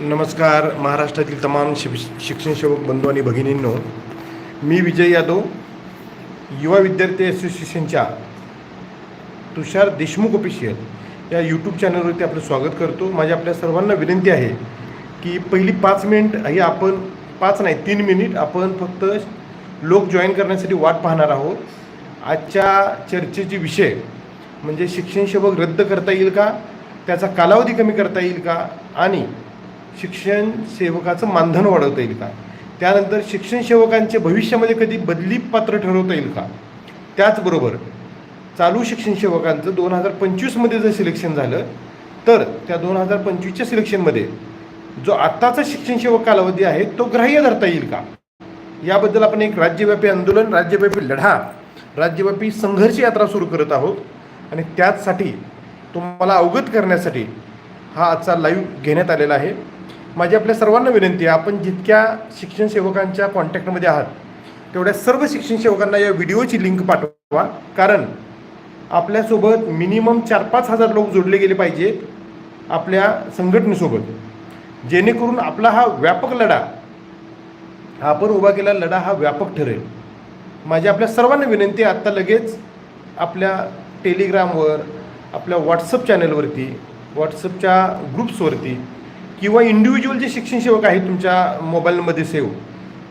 नमस्कार महाराष्ट्रातील तमाम शिक शिक्षण सेवक बंधू आणि भगिनींनो. मी विजय यादव युवा विद्यार्थी असोसिएशनच्या तुषार देशमुख ऑफिशियल या यूट्यूब चॅनलवरती आपलं स्वागत करतो. माझी आपल्या सर्वांना विनंती आहे की पहिली पाच मिनिट हे आपण पाच नाही तीन मिनिट आपण फक्त लोक जॉईन करण्यासाठी वाट पाहणार आहोत. आजच्या चर्चेचे विषय म्हणजे शिक्षण सेवक रद्द करता येईल का? त्याचा कालावधी कमी करता येईल का? आणि शिक्षण सेवकाचं मानधन वाढवता येईल का? त्यानंतर शिक्षण सेवकांचे भविष्यामध्ये कधी बदली पात्र ठरवता येईल का? त्याचबरोबर चालू शिक्षण सेवकांचं दोन हजार पंचवीसमध्ये जर सिलेक्शन झालं तर त्या दोन हजार पंचवीसच्या सिलेक्शनमध्ये जो आत्ताचा शिक्षण सेवक कालावधी आहे तो ग्राह्य धरता येईल का? याबद्दल आपण एक राज्यव्यापी आंदोलन राज्यव्यापी लढा राज्यव्यापी संघर्ष यात्रा सुरू करत आहोत. आणि त्याचसाठी तुम्हाला अवगत करण्यासाठी हा आजचा लाईव्ह घेण्यात आलेला आहे. माझी आपल्या सर्वांना विनंती आहे आपण जितक्या शिक्षण सेवकांच्या कॉन्टॅक्टमध्ये आहात तेवढ्या सर्व शिक्षण सेवकांना या व्हिडिओची लिंक पाठवा. कारण आपल्यासोबत मिनिमम चार पाच हजार लोक जोडले गेले पाहिजेत आपल्या संघटनेसोबत. जेणेकरून आपला हा व्यापक लढा हा आपण उभा केला लढा हा व्यापक ठरेल. माझी आपल्या सर्वांना विनंती आहे आत्ता लगेच आपल्या टेलिग्रामवर आपल्या व्हॉट्सअप चॅनलवरती व्हॉट्सअपच्या ग्रुप्सवरती किंवा इंडिव्हिज्युअल जे शिक्षण सेवक आहेत तुमच्या मोबाईलमध्ये सेव्ह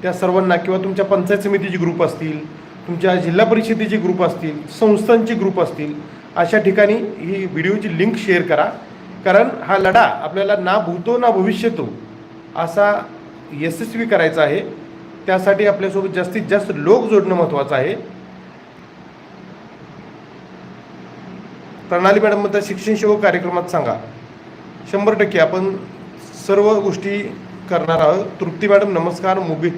त्या सर्वांना किंवा तुमच्या पंचायत समितीचे ग्रुप असतील तुमच्या जिल्हा परिषदेचे ग्रुप असतील संस्थांचे ग्रुप असतील अशा ठिकाणी ही व्हिडिओची लिंक शेअर करा. कारण हा लढा आपल्याला ना भूतो ना भविष्यतो असा यशस्वी करायचा आहे. त्यासाठी आपल्यासोबत जास्तीत जास्त लोक जोडणं महत्त्वाचं आहे. प्रणाली मॅडम म्हणतात शिक्षण सेवक कार्यक्रमात सांगा. शंभर टक्के आपण सर्व गोष्टी करणार आहोत. तृप्ती मॅडम नमस्कार. मुबी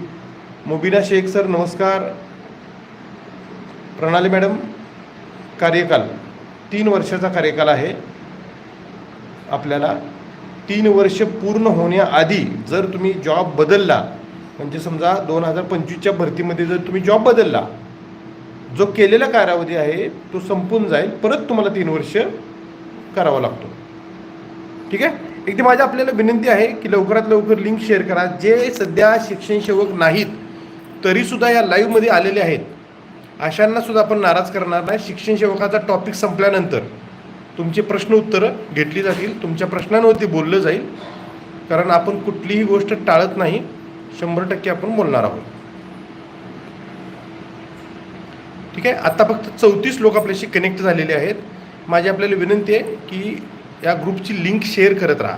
मुबिना शेख सर नमस्कार. प्रणाली मॅडम कार्यकाल. तीन वर्षाचा कार्यकाल आहे. आपल्याला तीन वर्ष पूर्ण होण्याआधी जर तुम्ही जॉब बदलला म्हणजे समजा दोन हजार पंचवीसच्या भरतीमध्ये जर तुम्ही जॉब बदलला जो केलेला कालावधी आहे तो संपून जाईल. परत तुम्हाला तीन वर्ष करावा लागतो. ठीक आहे? एकदा माझी आपल्याला विनंती आहे की लवकरात लवकर लिंक शेअर करा. जे सध्या शिक्षण सेवक नाहीत तरीसुद्धा या लाईव्हमध्ये आलेले आहेत. अशांना सुद्धा आपण नाराज करणार नाही. शिक्षण सेवकाचा टॉपिक संपल्यानंतर तुमचे प्रश्न उत्तरं घेतली जातील. तुमच्या प्रश्नांवरती बोललं जाईल. कारण आपण कुठलीही गोष्ट टाळत नाही. शंभर टक्के आपण बोलणार आहोत. ठीक आहे? आता फक्त चौतीस लोक आपल्याशी कनेक्ट झालेले आहेत. माझी आपल्याला विनंती आहे की या ग्रुपची लिंक शेअर करत राहा.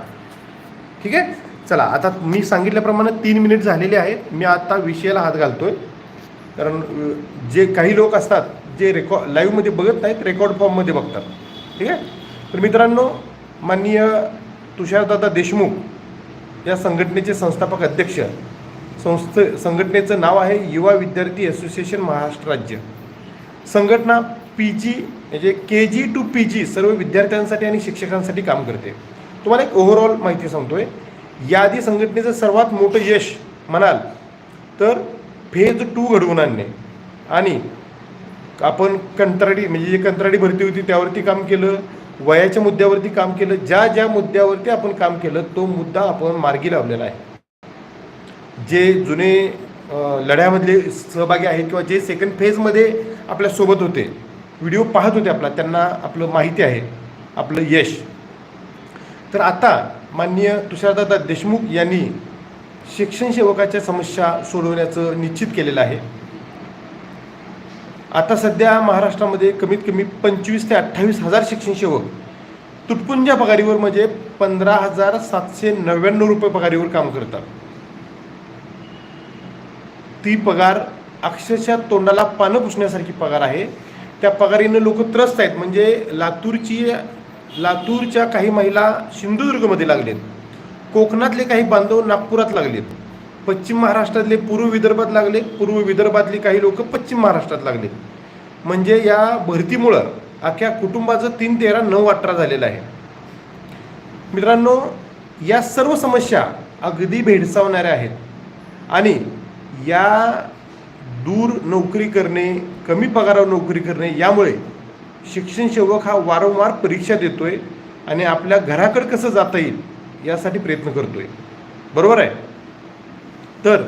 ठीक आहे? चला आता मी सांगितल्याप्रमाणे तीन मिनिट झालेले आहेत. मी आता विषयाला हात घालतोय. कारण जे काही लोक असतात जे रेकॉ लाईव्हमध्ये बघत नाहीत रेकॉर्ड फॉर्ममध्ये बघतात. ठीक आहे? तर मित्रांनो माननीय तुषारदादा देशमुख या संघटनेचे संस्थापक अध्यक्ष संस्थे संघटनेचं नाव आहे युवा विद्यार्थी असोसिएशन महाराष्ट्र राज्य. संघटना पी जी म्हणजे के जी टू पी जी सर्व विद्यार्थ्यांसाठी आणि शिक्षकांसाठी काम करते. तुम्हाला एक ओव्हरऑल माहिती सांगतोय. यादी संघटनेचं सर्वात मोठं यश म्हणाल तर फेज टू घडवून आणणे. आणि आपण कंत्राटी म्हणजे जे कंत्राटी भरती होती त्यावरती काम केलं वयाच्या मुद्द्यावरती काम केलं ज्या ज्या मुद्द्यावरती आपण काम केलं तो मुद्दा आपण मार्गी लावलेला आहे. जे जुने लढ्यामधले सहभागी आहेत किंवा जे सेकंड फेजमध्ये आपल्यासोबत होते व्हिडिओ पाहत होते आपला त्यांना आपलं माहिती आहे आपलं यश. तर आता माननीय तुषारदादा देशमुख यांनी शिक्षण सेवकाच्या समस्या सोडवण्याचं निश्चित केलेलं आहे. आता सध्या महाराष्ट्रामध्ये कमीत कमी पंचवीस ते अठ्ठावीस हजार शिक्षण सेवक तुटपुंज्या पगारीवर म्हणजे पंधरा हजार सातशे नव्याण्णव रुपये पगारीवर काम करतात. ती पगार अक्षरशः तोंडाला पानं पुसण्यासारखी पगार आहे. त्या पगारीनं लोक त्रस्त आहेत. म्हणजे लातूरची लातूरच्या काही महिला सिंधुदुर्गमध्ये लागलेत. कोकणातले काही बांधव नागपुरात लागलेत. पश्चिम महाराष्ट्रातले पूर्व विदर्भात लागले. पूर्व विदर्भातले काही लोक पश्चिम महाराष्ट्रात लागलेत म्हणजे या भरतीमुळं अख्ख्या कुटुंबाचं तीन तेरा नऊ अठरा झालेलं आहे. मित्रांनो या सर्व समस्या अगदी भेडसावणाऱ्या आहेत. आणि या दूर नोकरी करणे कमी पगारावर नोकरी करणे यामुळे शिक्षण सेवक हा वारंवार परीक्षा देतो आहे आणि आपल्या घराकडे कसं जाता येईल यासाठी प्रयत्न करतो आहे बरोबर आहे? तर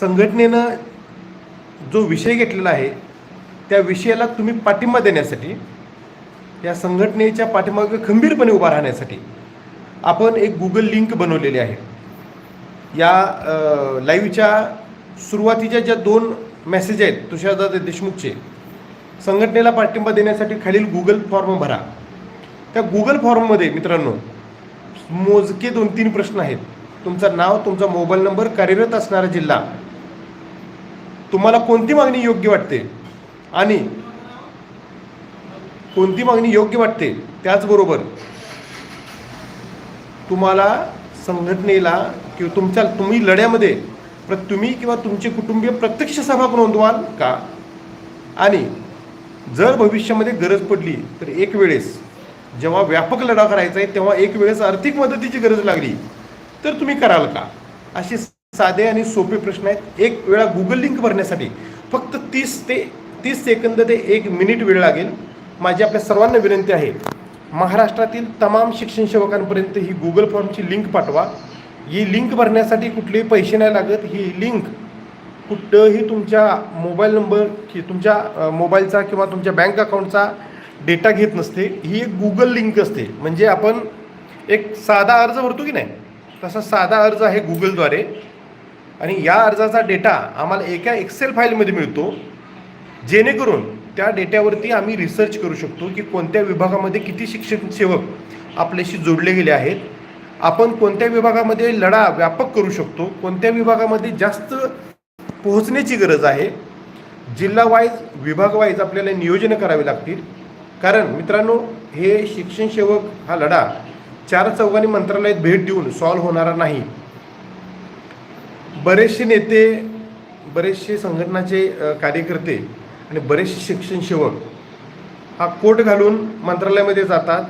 संघटनेनं जो विषय घेतलेला आहे त्या विषयाला तुम्ही पाठिंबा देण्यासाठी या संघटनेच्या पाठीमागे खंबीरपणे उभा राहण्यासाठी आपण एक गुगल लिंक बनवलेली आहे. या लाईव्हच्या सुरुवातीच्या ज्या दोन मेसेज आहेत तुषारदादा देशमुखचे. संघटनेला पाठिंबा देण्यासाठी खालील गुगल फॉर्म भरा. त्या गुगल फॉर्ममध्ये मित्रांनो मोजके दोन तीन प्रश्न आहेत. तुमचं नाव तुमचा मोबाईल नंबर कार्यरत असणारा जिल्हा. तुम्हाला कोणती मागणी योग्य वाटते? आणि कोणती मागणी योग्य वाटते? त्याचबरोबर तुम्हाला संघटनेला किंवा तुमच्या तुम्ही लढ्यामध्ये प्र तुम्ही किंवा तुमचे कुटुंबीय प्रत्यक्ष सभाग नोंदवाल का? आणि जर भविष्यामध्ये गरज पडली तर एक वेळेस जेव्हा व्यापक लढा करायचा आहे तेव्हा एक वेळेस आर्थिक मदतीची गरज लागली तर तुम्ही कराल का? असे साधे आणि सोपे प्रश्न आहेत. एक वेळा गुगल लिंक भरण्यासाठी फक्त तीस ते तीस सेकंद ते एक मिनिट वेळ लागेल. माझी आपल्या सर्वांना विनंती आहे महाराष्ट्रातील तमाम शिक्षण सेवकांपर्यंत ही गुगल फॉर्मची लिंक पाठवा. ही लिंक भरण्यासाठी कुठलेही पैसे नाही लागत. ही लिंक कुठंही तुमच्या मोबाईल नंबर की तुमच्या मोबाईलचा किंवा तुमच्या बँक अकाउंटचा डेटा घेत नसते. ही एक गुगल लिंक असते. म्हणजे आपण एक साधा अर्ज भरतो की नाही? तसा साधा अर्ज आहे गुगलद्वारे आणि या अर्जाचा डेटा आम्हाला एका एक्सेल फाईलमध्ये मिळतो. जेणेकरून त्या डेट्यावरती आम्ही रिसर्च करू शकतो की कोणत्या विभागामध्ये किती शिक्षण सेवक आपल्याशी जोडले गेले आहेत. आपण कोणत्या विभागामध्ये लढा व्यापक करू शकतो कोणत्या विभागामध्ये जास्त पोहोचण्याची गरज आहे जिल्हा वाईज विभाग वाईज आपल्याला नियोजन करावे लागतील. कारण मित्रांनो हे शिक्षण सेवक हा लढा चार चौघांनी मंत्रालयात भेट देऊन सॉल्व्ह होणारा नाही. बरेचसे नेते बरेचसे संघटनाचे कार्यकर्ते आणि बरेचसे शिक्षण सेवक हा कोट घालून मंत्रालयामध्ये जातात.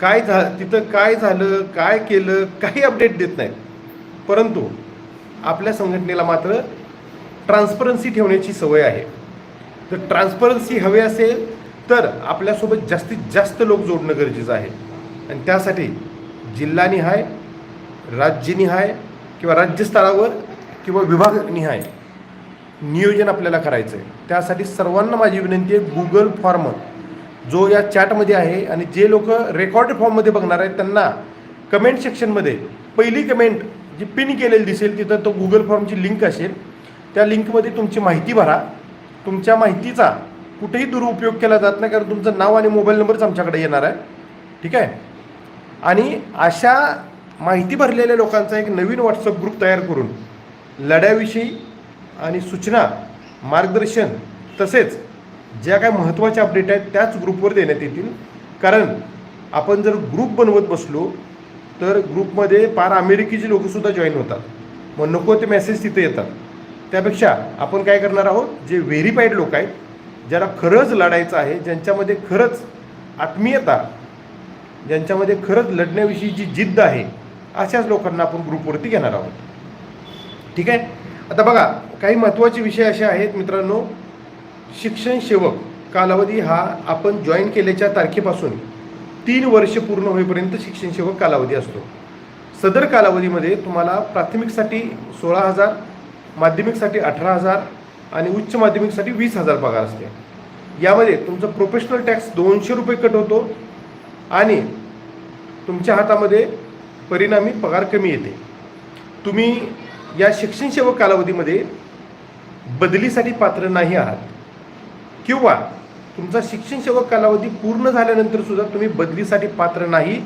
काय झा तिथं काय झालं काय केलं काही अपडेट देत नाही. परंतु आपल्या संघटनेला मात्र ट्रान्सपरन्सी ठेवण्याची सवय आहे. जर ट्रान्सपरन्सी हवी असेल तर आपल्यासोबत जास्तीत जास्त लोक जोडणं गरजेचं आहे. आणि त्यासाठी जिल्हानिहाय राज्यनिहाय किंवा राज्यस्तरावर किंवा विभागनिहाय नियोजन आपल्याला करायचं आहे त्यासाठी सर्वांना माझी विनंती आहे गुगल फॉर्म जो या चॅटमध्ये आहे आणि जे लोक रेकॉर्ड फॉर्ममध्ये बघणार आहेत त्यांना कमेंट सेक्शनमध्ये पहिली कमेंट जी पिन केलेली दिसेल तिथं तो गुगल फॉर्मची लिंक असेल त्या लिंकमध्ये तुमची माहिती भरा. तुमच्या माहितीचा कुठेही दुरुपयोग केला जात नाही कारण तुमचं नाव आणि मोबाईल नंबरच आमच्याकडे येणार आहे. ठीक आहे? आणि अशा माहिती भरलेल्या लोकांचा एक नवीन व्हॉट्सअप ग्रुप तयार करून लढ्याविषयी आणि सूचना मार्गदर्शन तसेच ज्या काय महत्त्वाच्या अपडेट आहेत त्याच ग्रुपवर देण्यात येतील. कारण आपण जर ग्रुप बनवत बसलो तर ग्रुपमध्ये पार अमेरिकेची लोकंसुद्धा जॉईन होतात. मग नको ते मेसेज तिथे येतात. त्यापेक्षा आपण काय करणार आहोत जे व्हेरीफाईड लोक आहेत ज्याला खरंच लढायचं आहे ज्यांच्यामध्ये खरंच आत्मीयता ज्यांच्यामध्ये खरंच लढण्याविषयी जी जिद्द आहे अशाच लोकांना आपण ग्रुपवरती घेणार आहोत. ठीक आहे? आता बघा काही महत्त्वाचे विषय असे आहेत मित्रांनो. शिक्षण सेवक कालावधी हा आपण जॉईन केल्याच्या तारखेपासून तीन वर्ष पूर्ण होईपर्यंत शिक्षण सेवक कालावधी असतो. सदर कालावधीमध्ये तुम्हाला प्राथमिकसाठी सोळा हजार माध्यमिकसाठी अठरा हजार आणि उच्च माध्यमिकसाठी वीस हजार पगार असते. यामध्ये तुमचं प्रोफेशनल टॅक्स दोनशे रुपये कट होतो आणि तुमच्या हातामध्ये परिणामी पगार कमी येते. तुम्ही या शिक्षण सेवक कालावधीमध्ये बदलीसाठी पात्र नाही आहात. किंवा तुमचा शिक्षण सेवक कालावधी पूर्ण झाल्यानंतर सुद्धा तुम्ही बदलीसाठी पात्र नाही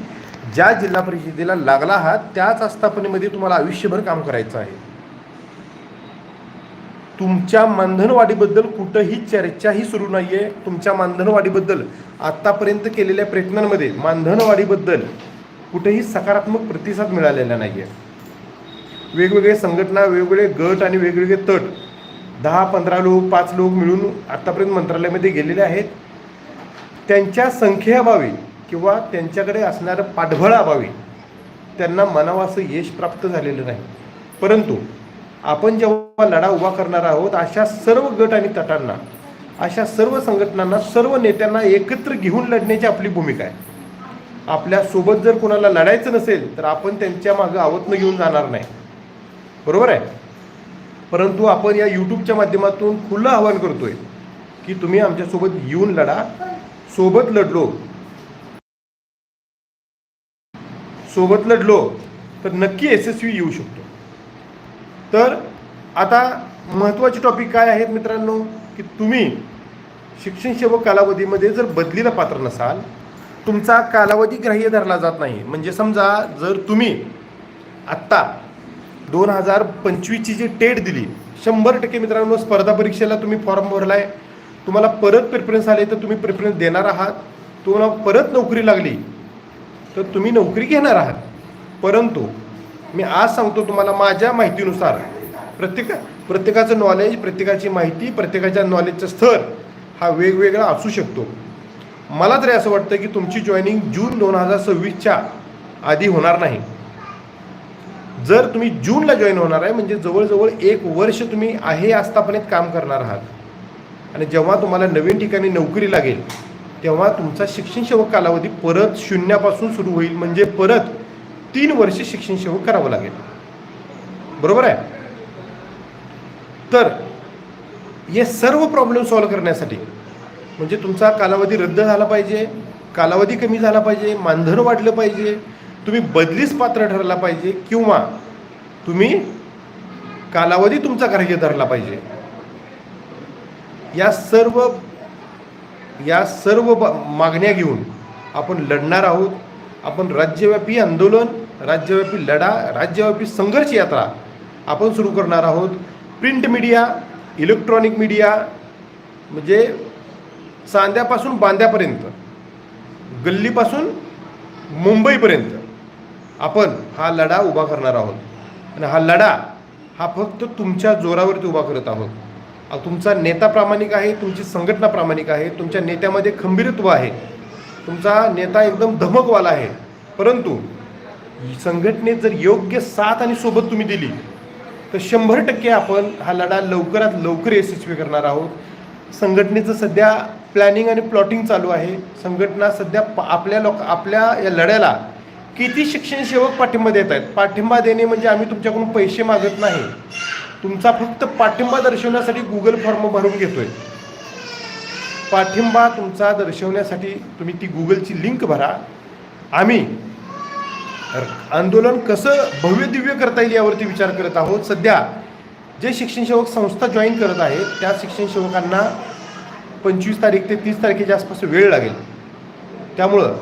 ज्या जिल्हा परिषदेला लागला आहात त्याच आस्थापनेमध्ये तुम्हाला आयुष्यभर काम करायचं आहे. तुमच्या मानधनवाढीबद्दल कुठंही चर्चाही सुरू नाही आहे तुमच्या मानधनवाढीबद्दल आत्तापर्यंत केलेल्या प्रयत्नांमध्ये मानधनवाढीबद्दल कुठेही सकारात्मक प्रतिसाद मिळालेला नाही आहे वेगवेगळे संघटना वेगवेगळे गट आणि वेगवेगळे तट दहा पंधरा लोक पाच लोक मिळून आत्तापर्यंत मंत्रालयामध्ये गेलेले आहेत. त्यांच्या संख्येअभावी किंवा त्यांच्याकडे असणारं पाठबळाअभावी त्यांना मनावं असं यश प्राप्त झालेलं नाही. परंतु आपण जेव्हा लढा उभा करणार आहोत अशा सर्व गट आणि तटांना अशा सर्व संघटनांना सर्व नेत्यांना एकत्र घेऊन लढण्याची आपली भूमिका आहे. आपल्यासोबत जर कोणाला लढायचं नसेल तर आपण त्यांच्या मागं आवतनं घेऊन जाणार नाही. बरोबर आहे? परंतु आपण या यूट्यूबच्या माध्यमातून खुलं आवाहन करतोय की तुम्ही आमच्यासोबत येऊन लढा. सोबत लढलो. सोबत लढलो तर नक्की यशस्वी येऊ शकतो. तर आता महत्त्वाचे टॉपिक काय आहेत मित्रांनो? की तुम्ही शिक्षण सेवक कालावधीमध्ये जर बदलीला पात्र नसाल तुमचा कालावधी ग्राह्य धरला जात नाही. म्हणजे समजा जर तुम्ही आत्ता दोन हजार पंचवीसची जी टेट दिली शंभर टक्के मित्रांनो स्पर्धा परीक्षेला तुम्ही फॉर्म भरलाय. तुम्हाला परत प्रेफरन्स आले तर तुम्ही प्रेफरन्स देणार आहात. तुम्हाला परत नोकरी लागली तर तुम्ही नोकरी घेणार आहात. परंतु मी आज सांगतो तुम्हाला माझ्या माहितीनुसार प्रत्येक प्रत्येकाचं नॉलेज प्रत्येकाची माहिती प्रत्येकाच्या नॉलेजचं स्तर हा वेगवेगळा असू शकतो. मला तरी असं वाटतं की तुमची जॉईनिंग जून दोन हजार सव्वीसच्या आधी होणार नाही. जर तुम्ही जूनला जॉईन होणार आहे म्हणजे जवळजवळ एक वर्ष तुम्ही आहे आस्थापनेत काम करणार आहात. आणि जेव्हा तुम्हाला नवीन ठिकाणी नोकरी लागेल तेव्हा तुमचा शिक्षण सेवक कालावधी परत शून्यापासून सुरू होईल म्हणजे परत तीन वर्ष शिक्षण सेवक करावं लागेल. बरोबर आहे? तर हे सर्व प्रॉब्लेम सॉल्व्ह करण्यासाठी म्हणजे तुमचा कालावधी रद्द झाला पाहिजे कालावधी कमी झाला पाहिजे मानधन वाढलं पाहिजे तुम्ही बदलीस पात्र ठरला पाहिजे किंवा तुम्ही कालावधी तुमचा ग्राह्य धरला पाहिजे. या सर्व या सर्व ब- मागण्या घेऊन आपण लढणार आहोत. आपण राज्यव्यापी आंदोलन राज्यव्यापी लढा राज्यव्यापी संघर्ष यात्रा आपण सुरू करणार आहोत. प्रिंट मीडिया इलेक्ट्रॉनिक मीडिया म्हणजे सांध्यापासून बांध्यापर्यंत गल्लीपासून मुंबईपर्यंत. आपण हा लढा उभा करणार आहोत. आणि हा लढा हा फक्त तुमच्या जोरावरती उभा करत आहोत. तुमचा नेता प्रामाणिक आहे तुमची संघटना प्रामाणिक आहे तुमच्या नेत्यामध्ये खंबीरत्व आहे. तुमचा नेता एकदम धमकवाला आहे. परंतु संघटनेत जर योग्य साथ आणि सोबत तुम्ही दिली तर शंभर टक्के आपण हा लढा लवकरात लवकर यशस्वी करणार आहोत. संघटनेचं सध्या प्लॅनिंग आणि प्लॉटिंग चालू आहे. संघटना सध्या प- आपल्या लोक आपल्या या लढ्याला किती शिक्षण सेवक पाठिंबा देत आहेत? पाठिंबा देणे म्हणजे आम्ही तुमच्याकडून पैसे मागत नाही. तुमचा फक्त पाठिंबा दर्शवण्यासाठी गुगल फॉर्म भरून घेतोय. पाठिंबा तुमचा दर्शवण्यासाठी तुम्ही ती गुगलची लिंक भरा. आम्ही आंदोलन कसं भव्य दिव्य करता येईल यावरती विचार करत आहोत. सध्या जे शिक्षण सेवक संस्था जॉईन करत आहेत त्या शिक्षण सेवकांना पंचवीस तारीख ते तीस तारखेच्या आसपास वेळ लागेल. त्यामुळं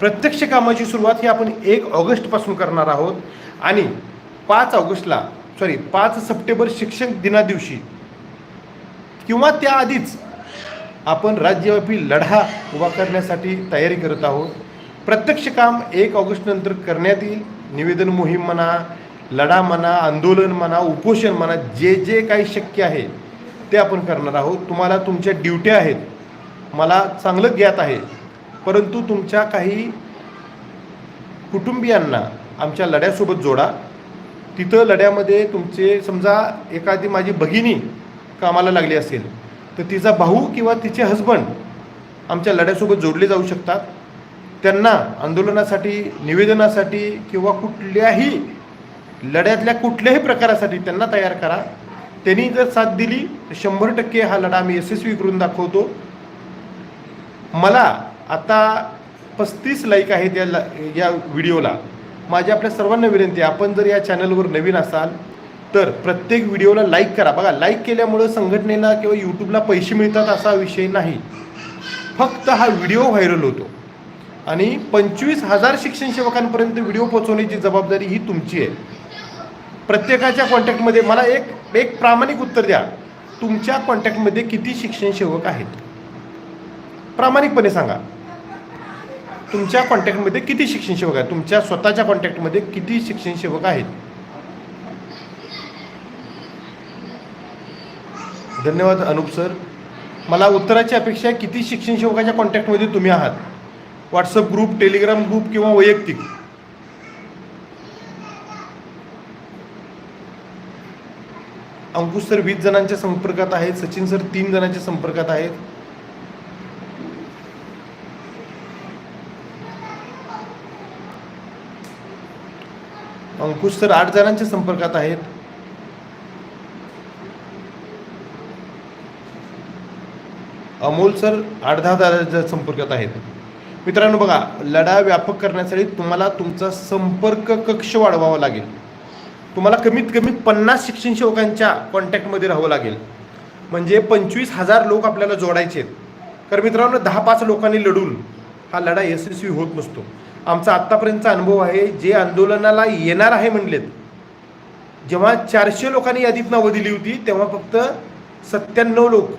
प्रत्यक्ष कामाची सुरुवात ही आपण एक ऑगस्टपासून करणार आहोत. आणि पाच ऑगस्टला सॉरी पाच सप्टेंबर शिक्षक दिना दिवशी किंवा त्याआधीच आपण राज्यव्यापी लढा उभा करण्यासाठी तयारी करत आहोत. प्रत्यक्ष काम एक ऑगस्ट नंतर करण्यात येईल. निवेदन मोहीम म्हणा लढा म्हणा आंदोलन म्हणा उपोषण म्हणा जे जे काही शक्य आहे ते आपण करणार आहोत. तुम्हाला तुमच्या ड्युट्या आहेत. मला चांगलं ज्ञात आहे. परंतु तुमच्या काही कुटुंबियांना आमच्या लढ्यासोबत जोडा. तिथं लढ्यामध्ये तुमचे समजा एखादी माझी भगिनी कामाला लागली असेल तर तिचा भाऊ किंवा तिचे हजबंड आमच्या लढ्यासोबत जोडले जाऊ शकतात. त्यांना आंदोलनासाठी निवेदनासाठी किंवा कुठल्याही लढ्यातल्या कुठल्याही प्रकारासाठी त्यांना तयार करा. त्यांनी जर साथ दिली तर शंभर टक्के हा लढा आम्ही यशस्वी करून दाखवतो. मला आता पस्तीस लाईक आहेत या या व्हिडिओला माझी आपल्या सर्वांना विनंती आहे आपण जर या चॅनलवर नवीन असाल तर प्रत्येक व्हिडिओला लाईक करा. बघा लाईक केल्यामुळं संघटनेला किंवा यूट्यूबला पैसे मिळतात असा विषय नाही. फक्त हा व्हिडिओ व्हायरल होतो. आणि पंचवीस हजार शिक्षण सेवकांपर्यंत व्हिडिओ पोहोचवण्याची जबाबदारी ही तुमची आहे. प्रत्येकाच्या कॉन्टॅक्टमध्ये मला एक एक प्रामाणिक उत्तर द्या. तुमच्या कॉन्टॅक्टमध्ये किती शिक्षण सेवक आहेत? प्रामाणिकपणे सांगा. तुमच्या कॉन्टॅक्टमध्ये किती शिक्षण सेवक आहेत? तुमच्या स्वतःच्या कॉन्टॅक्टमध्ये किती शिक्षण सेवक आहेत? धन्यवाद अनुप सर. मला उत्तराची अपेक्षा आहे किती शिक्षण सेवकाच्या कॉन्टॅक्टमध्ये तुम्ही आहात? व्हॉट्सअप ग्रुप टेलिग्राम ग्रुप किंवा वैयक्तिक? अंकुश सर वीस जणांच्या संपर्कात आहेत सचिन सर तीन जणांच्या संपर्कात आहेत. अंकुश सर आठ जणांच्या संपर्कात आहेत. अमोल सर आठ दहा जणांच्या संपर्कात आहेत. मित्रांनो बघा लढा व्यापक करण्यासाठी तुम्हाला तुमचा संपर्क कक्ष वाढवावा लागेल. तुम्हाला कमीत कमी पन्नास शिक्षण सेवकांच्या कॉन्टॅक्टमध्ये राहावं लागेल. म्हणजे पंचवीस हजार लोक आपल्याला जोडायचे आहेत. कारण मित्रांनो दहा पाच लोकांनी लढून हा लढा यशस्वी होत नसतो. आमचा आत्तापर्यंतचा अनुभव आहे जे आंदोलनाला येणार आहे म्हणलेत. जेव्हा चारशे लोकांनी यादीत नावं दिली होती तेव्हा फक्त सत्त्याण्णव लोक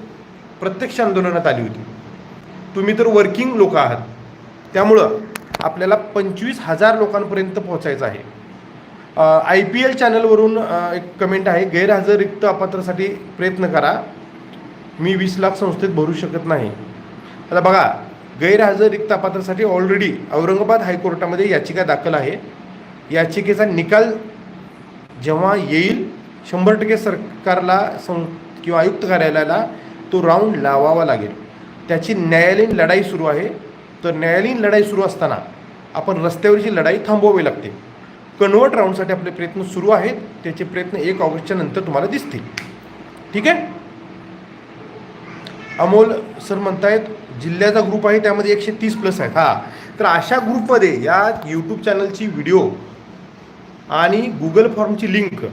प्रत्यक्ष आंदोलनात आली होती. तुम्ही तर वर्किंग लोक आहात. त्यामुळं आपल्याला पंचवीस हजार लोकांपर्यंत पोहोचायचं आहे. आय पी एल चॅनलवरून एक कमेंट आहे गैरहजर रिक्त अपात्रासाठी प्रयत्न करा. मी वीस लाख संस्थेत भरू शकत नाही. आता बघा गैरहजर रिक्त अपात्रासाठी ऑलरेडी औरंगाबाद हायकोर्टामध्ये याचिका दाखल आहे. याचिकेचा निकाल जेव्हा येईल शंभर टक्के सरकारला सं किंवा आयुक्त कार्यालयाला तो राऊंड लावावा लागेल. त्याची न्यायालयीन लढाई सुरू आहे. तर न्यायालयीन लढाई सुरू असताना आपण रस्त्यावरची लढाई थांबवावी लागते. कन्वर्ट राऊंडसाठी आपले प्रयत्न सुरू आहेत. त्याचे प्रयत्न एक ऑगस्टच्या नंतर तुम्हाला दिसतील. ठीक आहे? अमोल सर म्हणतायत जिल्ह्याचा ग्रुप आहे त्यामध्ये एकशे तीस प्लस आहेत. हां. तर अशा ग्रुपमध्ये या यूट्यूब चॅनलची व्हिडिओ आणि गुगल फॉर्मची लिंक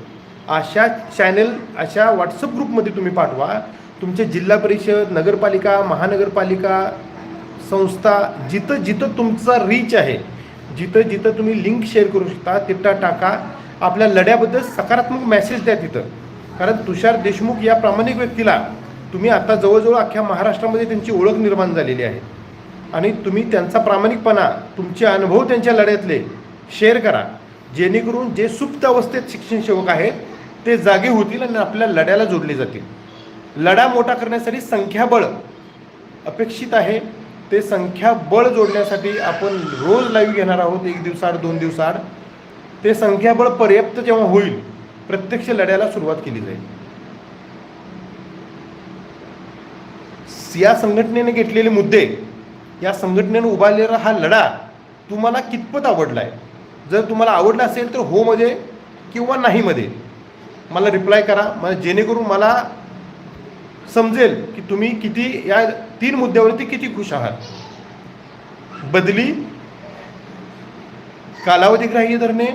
अशा चॅनल अशा व्हॉट्सअप ग्रुपमध्ये तुम्ही पाठवा. तुमचे जिल्हा परिषद नगरपालिका महानगरपालिका संस्था जिथं जिथं तुमचा रीच आहे जिथं जिथं तुम्ही लिंक शेअर करू शकता तिथं टाका. आपल्या लढ्याबद्दल सकारात्मक मेसेज द्या तिथं. कारण तुषार देशमुख या प्रामाणिक व्यक्तीला तुम्ही आता जवळजवळ अख्ख्या महाराष्ट्रामध्ये त्यांची ओळख निर्माण झालेली आहे. आणि तुम्ही त्यांचा प्रामाणिकपणा तुमचे अनुभव त्यांच्या लढ्यातले शेअर करा. जेणेकरून जे सुप्त अवस्थेत शिक्षण सेवक आहेत ते जागे होतील आणि आपल्या लढ्याला जोडले जातील. लढा मोठा करण्यासाठी संख्याबळ अपेक्षित आहे. ते संख्याबळ जोडण्यासाठी आपण रोज लाईव्ह घेणार आहोत एक दिवसाआड दोन दिवसाआड. ते संख्याबळ पर्याप्त जेव्हा होईल प्रत्यक्ष लढ्याला सुरुवात केली जाईल. या संघटनेने घेतलेले मुद्दे या संघटनेने उभारलेला हा लढा तुम्हाला कितपत आवडला आहे जर तुम्हाला आवडला असेल तर हो मध्ये किंवा नाही मध्ये मला रिप्लाय करा. मला जेणेकरून मला समजेल की तुम्ही किती या तीन मुद्द्यावरती किती खुश आहात. बदली कालावधी ग्राह्य धरणे.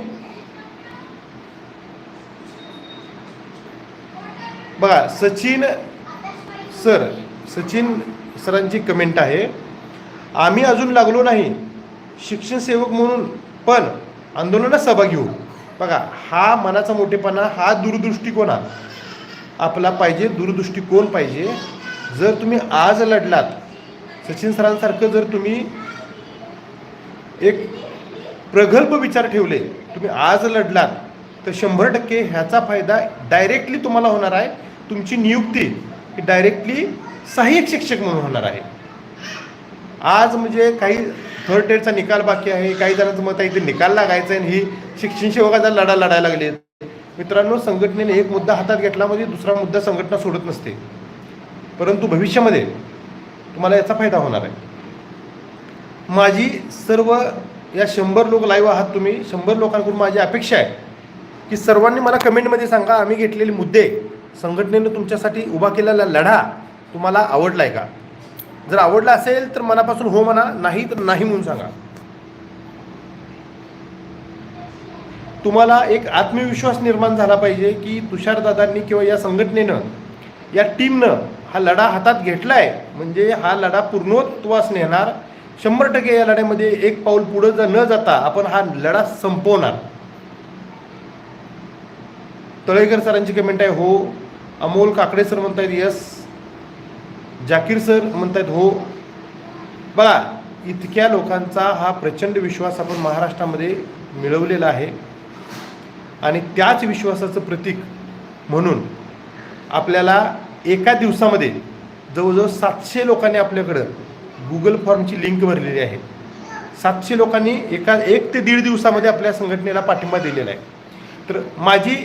बघा सचिन सर सचिन सरांची कमेंट आहे आम्ही अजून लागलो नाही शिक्षण सेवक म्हणून पण आंदोलनात सहभागी होऊ. बघा हा मनाचा मोठेपणा हा दूरदृष्टिकोन आपला पाहिजे दूरदृष्टिकोन पाहिजे. जर तुम्ही आज लढलात सचिन सरांसारखं जर तुम्ही एक प्रगल्भ विचार ठेवले तुम्ही आज लढलात तर शंभर टक्के ह्याचा फायदा डायरेक्टली तुम्हाला होणार आहे. तुमची नियुक्ती ही डायरेक्टली सहाय्यक शिक्षक म्हणून होणार आहे. आज म्हणजे काही थर्ड डेटचा निकाल बाकी आहे काही जणांचं मत आहे ते निकाल लागायचा आहे आणि ही शिक्षण सेवकाचा लढा लढायला लागले मित्रांनो संघटनेने एक मुद्दा हातात घेतला म्हणजे दुसरा मुद्दा संघटना सोडत नसते. परंतु भविष्यामध्ये तुम्हाला याचा फायदा होणार आहे. माझी सर्व या शंभर लोक लाईव्ह आहात तुम्ही शंभर लोकांकडून माझी अपेक्षा आहे की सर्वांनी मला कमेंटमध्ये सांगा आम्ही घेतलेले मुद्दे संघटनेनं तुमच्यासाठी उभा केलेला लढा तुम्हाला आवडला आहे का? जर आवडला असेल तर मनापासून हो म्हणा नाही तर नाही म्हणून सांगा. तुम्हाला एक आत्मविश्वास निर्माण झाला पाहिजे की तुषारदादांनी किंवा या संघटनेनं या टीमनं हा लढा हातात घेतला आहे म्हणजे हा लढा पूर्णत्वास नेणार. शंभर टक्के या लढ्यामध्ये एक पाऊल पुढं जर न जाता आपण हा लढा संपवणार. तळेकर सरांची कमेंट आहे हो. अमोल काकडे सर म्हणतायत यस जाकीर सर म्हणतायत हो. बघा इतक्या लोकांचा हा प्रचंड विश्वास आपण महाराष्ट्रामध्ये मिळवलेला आहे. आणि त्याच विश्वासाचं प्रतीक म्हणून आपल्याला एका दिवसामध्ये जवळजवळ सातशे लोकांनी आपल्याकडं गुगल फॉर्मची लिंक भरलेली आहे. सातशे लोकांनी एका एक ते दीड दिवसामध्ये आपल्या संघटनेला पाठिंबा दिलेला आहे. तर माझी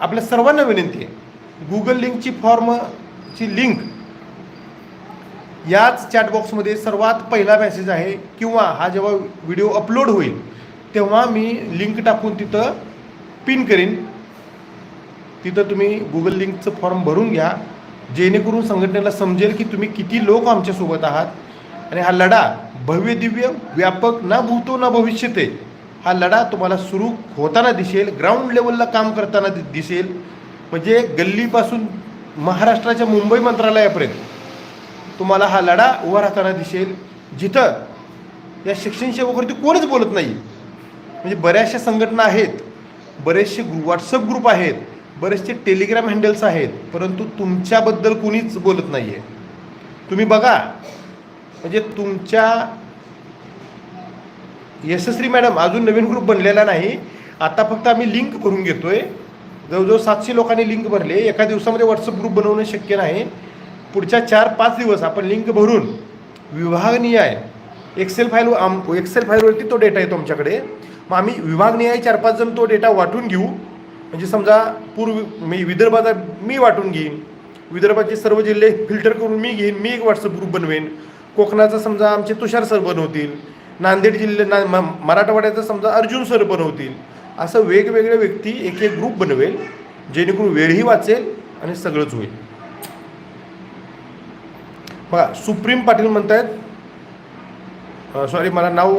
आपल्या सर्वांना विनंती आहे गुगल लिंकची फॉर्मची लिंक याच चॅटबॉक्समध्ये सर्वात पहिला मेसेज आहे किंवा हा जेव्हा व्हिडिओ अपलोड होईल तेव्हा मी लिंक टाकून तिथं पिन करीन. तिथं तुम्ही गुगल लिंकचं फॉर्म भरून घ्या. जेणेकरून संघटनेला समजेल की तुम्ही किती लोक आमच्यासोबत आहात. आणि हा लढा भव्य दिव्य व्यापक ना भूतो ना भविष्यते हा लढा तुम्हाला सुरू होताना दिसेल ग्राउंड लेवलला काम करताना दि- दिसेल. म्हणजे गल्लीपासून महाराष्ट्राच्या मुंबई मंत्रालयापर्यंत. तुम्हाला हा लढा उभा राहताना दिसेल. जिथं या शिक्षण सेवकावरती कोणच बोलत नाही. म्हणजे बऱ्याचशा संघटना आहेत. बरेचसे ग्रुप व्हॉट्सअप ग्रुप आहेत. बरेचसे टेलिग्राम हँडल्स आहेत. परंतु तुमच्याबद्दल कुणीच बोलत नाही आहे तुम्ही बघा. म्हणजे तुमच्या यशस्वी मॅडम अजून नवीन ग्रुप बनलेला नाही. आता फक्त आम्ही लिंक भरून घेतोय. जवळजवळ सातशे लोकांनी लिंक भरले. एका दिवसामध्ये व्हॉट्सअप ग्रुप बनवणं शक्य नाही. पुढच्या चार पाच दिवस आपण लिंक भरून विभागनिहाय एक्सेल फाईल आम एक्सेल फाईलवरती तो डेटा येतो आमच्याकडे. मग आम्ही विभागनिहाय चार पाच जण तो डेटा वाटून घेऊ. म्हणजे समजा पूर्व मी विदर्भाचा मी वाटून घेईन. विदर्भाचे सर्व जिल्हे फिल्टर करून मी घेईन. मी एक व्हॉट्सअप ग्रुप बनवेन. कोकणाचा समजा आमचे तुषार सर बनवतील. नांदेड जिल्हे ना म- मराठवाड्याचा समजा अर्जुन सर बनवतील. असं वेगवेगळे व्यक्ती एक एक ग्रुप बनवेल. जेणेकरून वेळही वाचेल आणि सगळंच होईल. बघा सुप्रीम पाटील म्हणत आहेत सॉरी मला नाव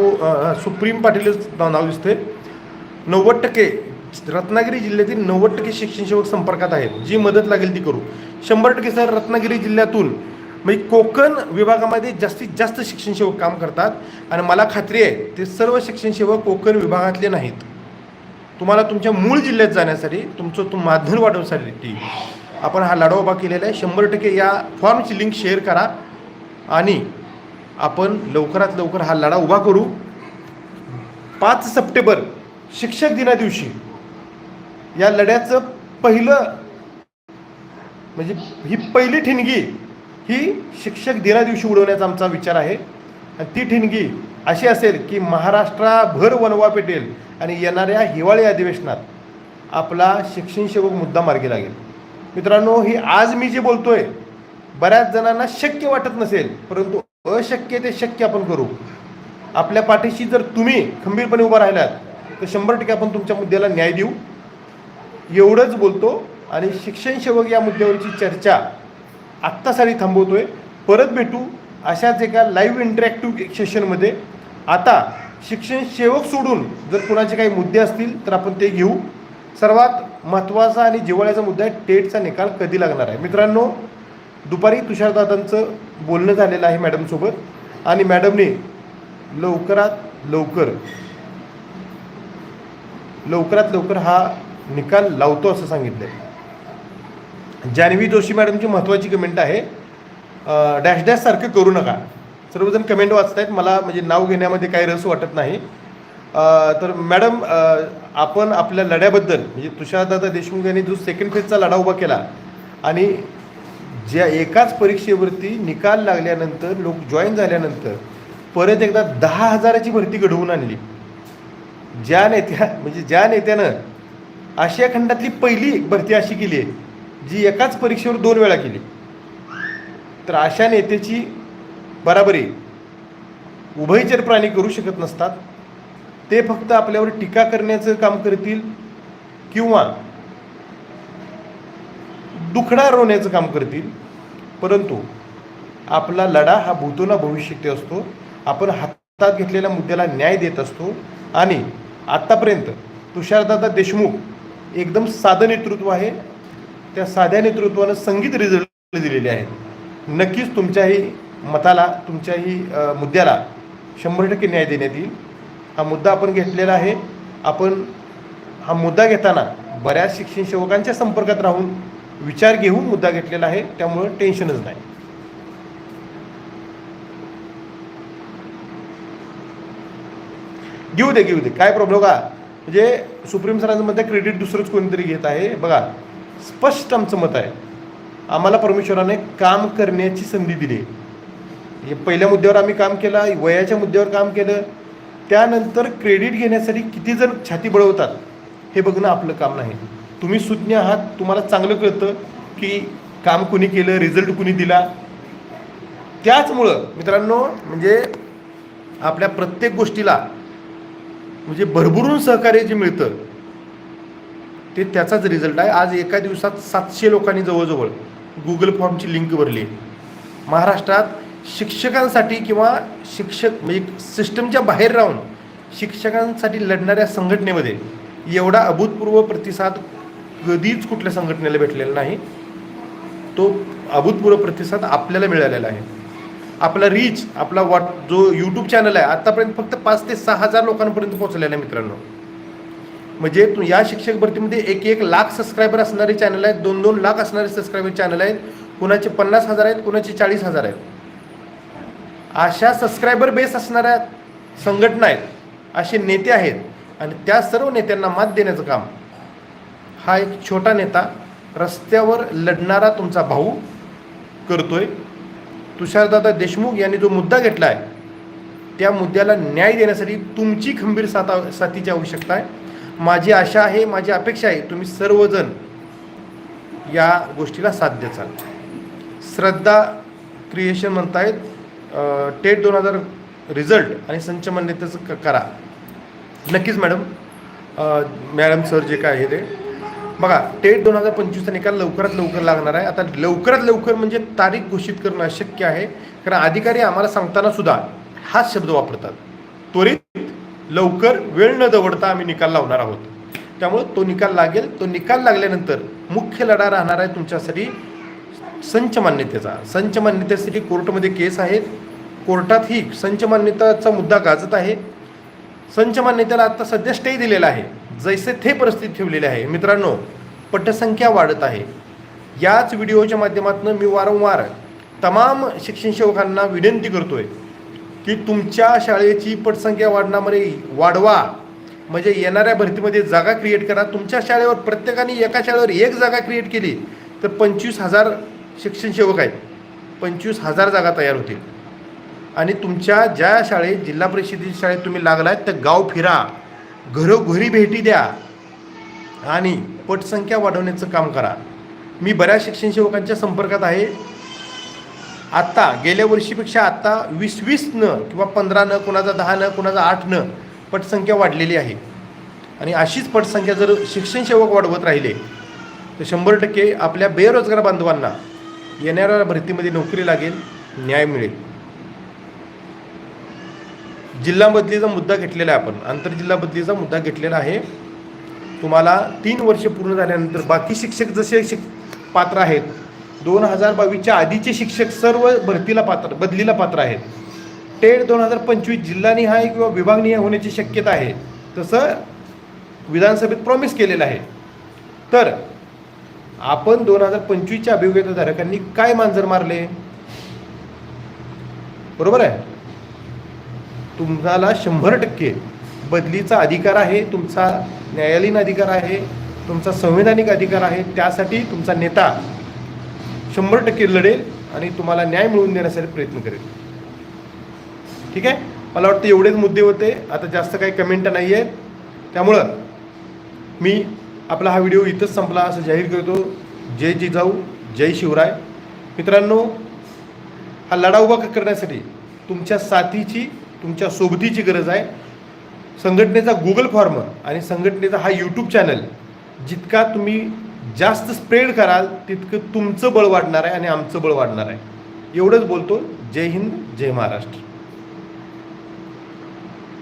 सुप्रीम पाटीलच नाव नाव दिसते नव्वद टक्के रत्नागिरी जिल्ह्यातील नव्वद टक्के शिक्षण सेवक संपर्कात आहेत. जी मदत लागेल ती करू. शंभर टक्के सर रत्नागिरी जिल्ह्यातून म्हणजे कोकण विभागामध्ये जास्तीत जास्त शिक्षण सेवक काम करतात. आणि मला खात्री आहे ते सर्व शिक्षण सेवक कोकण विभागातले नाहीत. तुम्हाला तुमच्या मूळ जिल्ह्यात जाण्यासाठी तुमचं तुम माध्यम वाढवण्यासाठी आपण हा लढा उभा केलेला आहे. शंभर टक्के या फॉर्मची लिंक शेअर करा. आणि आपण लवकरात लवकर हा लढा उभा करू. पाच सप्टेंबर शिक्षक दिना दिवशी या लढ्याचं पहिलं म्हणजे ही पहिली ठिणगी ही शिक्षक दिना दिवशी उडवण्याचा आमचा विचार आहे. आणि ती ठिणगी अशी असेल की महाराष्ट्राभर वनवा पेटेल आणि येणाऱ्या हिवाळी अधिवेशनात आपला शिक्षण सेवक मुद्दा मार्गी लागेल. मित्रांनो ही आज मी जे बोलतोय बऱ्याच जणांना शक्य वाटत नसेल परंतु अशक्य ते शक्य आपण करू. आपल्या पाठीशी जर तुम्ही खंबीरपणे उभा राहिलात तर शंभर टक्के आपण तुमच्या मुद्द्याला न्याय देऊ. एवढंच बोलतो आणि शिक्षण सेवक या मुद्द्यावरची चर्चा आत्तासाठी थांबवतोय. परत भेटू अशाच एका लाईव्ह इंटरॅक्टिव्ह सेशनमध्ये आता शिक्षण सेवक सोडून जर कुणाचे काही मुद्दे असतील तर आपण ते घेऊ. सर्वात महत्त्वाचा आणि जिव्हाळ्याचा मुद्दा आहे टेटचा निकाल कधी लागणार आहे? मित्रांनो दुपारी तुषारदादांचं बोलणं झालेलं आहे मॅडमसोबत आणि मॅडमने लवकरात लवकर लवकरात लवकर हा निकाल लावतो असं सांगितलं आहे जान्हवी जोशी मॅडमची महत्त्वाची कमेंट आहे. डॅश डॅश सारखं करू नका. सर्वजण कमेंट वाचत आहेत मला म्हणजे नाव घेण्यामध्ये काही रस वाटत नाही. तर मॅडम आपण आपल्या लढ्याबद्दल म्हणजे तुषारदादा देशमुख यांनी जो सेकंड फेजचा लढा उभा केला आणि ज्या एकाच परीक्षेवरती निकाल लागल्यानंतर लोक जॉईन झाल्यानंतर परत एकदा दहा हजाराची भरती घडवून आणली. ज्या नेत्या म्हणजे ज्या नेत्यानं आशिया खंडातली पहिली भरती अशी केली आहे जी एकाच परीक्षेवर दोन वेळा केली. तर अशा नेत्याची बराबरी. उभयचर प्राणी करू शकत नसतात. ते फक्त आपल्यावर टीका करण्याचं काम करतील किंवा दुखडा रोवण्याचं काम करतील. परंतु आपला लढा हा भूतोना भविष्यते असतो. आपण हातात घेतलेल्या मुद्द्याला न्याय देत असतो. आणि आत्तापर्यंत तुषारदादा देशमुख एकदम साधं नेतृत्व आहे. त्या साध्या नेतृत्वानं संगीत रिझल्ट दिलेले आहेत. नक्कीच तुमच्याही मताला तुमच्याही मुद्द्याला शंभर टक्के न्याय देण्यात येईल. हा मुद्दा आपण घेतलेला आहे. आपण हा मुद्दा घेताना बऱ्याच शिक्षण सेवकांच्या संपर्कात राहून विचार घेऊन मुद्दा घेतलेला आहे. त्यामुळं टेन्शनच नाही. घेऊ दे घेऊ दे. काय प्रॉब्लेम का म्हणजे सुप्रीम सरांचं मत आहे क्रेडिट दुसरंच कोणीतरी घेत आहे. बघा स्पष्ट आमचं मत आहे. आम्हाला परमेश्वराने काम करण्याची संधी दिली. हे पहिल्या मुद्द्यावर आम्ही काम केलं वयाच्या मुद्द्यावर काम केलं. त्यानंतर क्रेडिट घेण्यासाठी किती जण छाती बळवतात हे बघणं आपलं काम नाही. तुम्ही सुज्ञ आहात तुम्हाला चांगलं कळतं की काम कुणी केलं रिझल्ट कुणी दिला. त्याचमुळं मित्रांनो म्हणजे आपल्या प्रत्येक गोष्टीला म्हणजे भरभरून सहकार्य जे मिळतं ते त्याचाच रिझल्ट आहे. आज एका दिवसात सातशे लोकांनी जवळजवळ गुगल फॉर्मची लिंक भरली. आहे महाराष्ट्रात शिक्षकांसाठी किंवा शिक्षक म्हणजे सिस्टमच्या बाहेर राहून शिक्षकांसाठी लढणाऱ्या संघटनेमध्ये एवढा अभूतपूर्व प्रतिसाद कधीच कुठल्या संघटनेला भेटलेला नाही. तो अभूतपूर्व प्रतिसाद आपल्याला मिळालेला आहे. आपला रीच आपला वॉट जो यूट्यूब चॅनल आहे आतापर्यंत फक्त पाच ते सहा हजार लोकांपर्यंत पोहोचलेला आहे मित्रांनो. म्हणजे तू या शिक्षक भरतीमध्ये एक एक लाख सबस्क्रायबर असणारे चॅनल आहेत दोन दोन लाख असणारे सबस्क्रायबर चॅनल आहेत. कुणाचे पन्नास हजार आहेत कुणाचे चाळीस हजार आहेत. अशा सबस्क्रायबर बेस असणाऱ्या संघटना आहेत असे नेते आहेत आणि त्या सर्व नेत्यांना मात देण्याचं काम. हा एक छोटा नेता रस्त्यावर लढणारा तुमचा भाऊ करतोय. तुषारदादा देशमुख यांनी जो मुद्दा घेतला आहे त्या मुद्द्याला न्याय देण्यासाठी तुमची खंबीर साथा साथीची आवश्यकता आहे. माझी आशा आहे माझी अपेक्षा आहे तुम्ही सर्वजण या गोष्टीला साथ द्याचाल श्रद्धा क्रिएशन म्हणतायत टेट दोन हजार रिझल्ट आणि संच मान्यतेचं क करा. नक्कीच मॅडम. मॅडम सर जे काय आहे ते. बघा टेट दोन हजार पंचवीसचा निकाल लवकरात लवकर लागणार आहे. आता लवकरात लवकर म्हणजे तारीख घोषित करणं अशक्य आहे. कारण अधिकारी आम्हाला सांगताना सुद्धा हाच शब्द वापरतात. त्वरित लवकर वेळ न दवडता आम्ही निकाल लावणार आहोत. त्यामुळे तो निकाल लागेल. तो निकाल लागल्यानंतर मुख्य लढा राहणार आहे तुमच्यासाठी संच मान्यतेचा. संच मान्यतेसाठी कोर्टमध्ये केस आहेत. कोर्टातही संच मान्यताचा मुद्दा गाजत आहे. संच मान्यतेला आता सध्या स्टे दिलेला आहे. जैसे थे परिस्थिती ठेवलेली आहे. मित्रांनो पटसंख्या वाढत आहे. याच व्हिडिओच्या माध्यमातून मी वारंवार तमाम शिक्षण सेवकांना विनंती करतोय की तुमच्या शाळेची पटसंख्या वाढण्यामध्ये वाढवा. म्हणजे येणाऱ्या भरतीमध्ये जागा क्रिएट करा. तुमच्या शाळेवर प्रत्येकाने एका शाळेवर एक जागा क्रिएट केली तर पंचवीस हजार शिक्षण सेवक आहेत. पंचवीस हजार जागा तयार होतील. आणि तुमच्या ज्या शाळेत जिल्हा परिषदेच्या शाळेत तुम्ही लागलात त्या गाव फिरा. घरोघरी भेटी द्या. आणि पटसंख्या वाढवण्याचं काम करा. मी बऱ्याच शिक्षण सेवकांच्या संपर्कात आहे. आत्ता गेल्या वर्षीपेक्षा आत्ता वीस वीस न किंवा पंधरा न कोणाचा दहा न कोणाचा आठ न पटसंख्या वाढलेली आहे. आणि अशीच पटसंख्या जर शिक्षण सेवक वाढवत राहिले तर शंभर टक्के आपल्या बेरोजगार बांधवांना येणाऱ्या भरतीमध्ये नोकरी लागेल न्याय मिळेल. जिल्हा बदलीचा मुद्दा घेतलेला आहे आपण. आंतरजिल्हा बदलीचा मुद्दा घेतलेला आहे. तुम्हाला तीन वर्ष पूर्ण झाल्यानंतर बाकी शिक्षक जसे शिक पात्र आहेत दोन हजार बावीसच्या आधीचे शिक्षक सर्व भरतीला पात्र बदलीला पात्र आहेत. टेट दोन हजार पंचवीस जिल्हानिहाय किंवा विभागनिहाय होण्याची शक्यता आहे. तसं विधानसभेत प्रॉमिस केलेलं आहे. तर आपण दोन हजार पंचवीसच्या अभिव्यक्तधारकांनी काय मांजर मारले? बरोबर आहे? तुम्हाला शंभर टक्के बदलीचा अधिकार आहे तुमचा न्यायालयीन अधिकार आहे तुमचा संवैधानिक अधिकार आहे त्यासाठी तुमचा नेता शंभर टक्के लढेल आणि तुम्हाला न्याय मिळवून देण्यासाठी प्रयत्न करेल. ठीक आहे? मला वाटतं एवढेच मुद्दे होते. आता जास्त काही कमेंट नाही आहेत त्यामुळं मी आपला हा व्हिडिओ इथंच संपला असं जाहीर करतो. जय जिजाऊ जय शिवराय. मित्रांनो हा लढा उभा करण्यासाठी तुमच्या साथीची तुमच्या सोबतीची गरज आहे. संघटनेचा गुगल फॉर्म आणि संघटनेचा हा यूट्यूब चॅनल जितका तुम्ही जास्त स्प्रेड कराल तितकं तुमचं बळ वाढणार आहे आणि आमचं बळ वाढणार आहे. एवढंच बोलतो. जय हिंद जय महाराष्ट्र.